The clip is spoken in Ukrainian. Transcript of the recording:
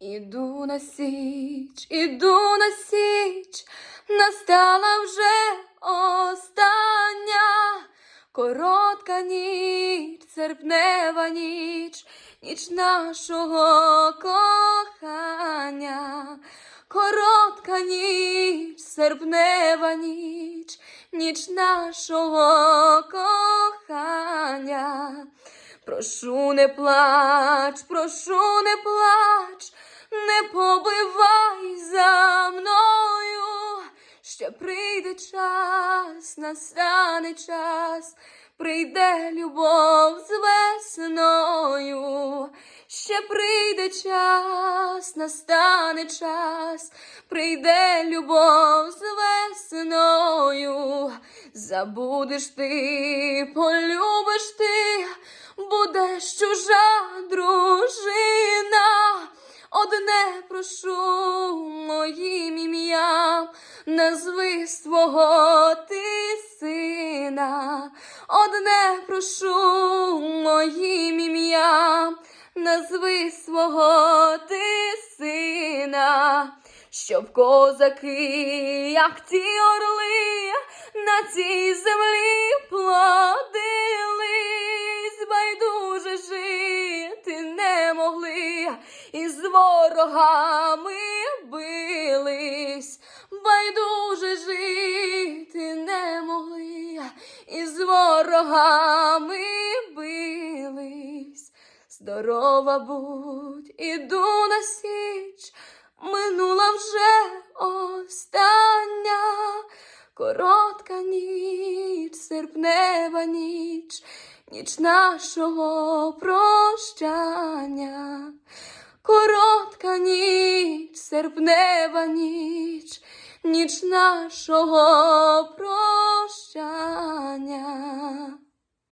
Іду на січ, іду на січ, настала вже остання, коротка ніч, серпнева ніч, ніч нашого кохання, коротка ніч, серпнева ніч, ніч нашого кохання. Прошу, не плач, прошу, не плач, не побивай за мною. Ще прийде час, настане час, прийде любов з весною. Ще прийде час, настане час, прийде любов з весною. Забудеш ти, полюбиш ти, будеш чужа дружина. Одне прошу моїм ім'ям, назви свого ти сина. Одне прошу моїм ім'ям, назви свого ти сина. Щоб козаки, як ті орли, на цій ворогами бились, байдуже жити не могли, і з ворогами бились. Здорова будь, іду на січ, минула вже остання, коротка ніч, серпнева ніч, ніч нашого прощання, коротка ніч, серпнева ніч, ніч нашого прощання.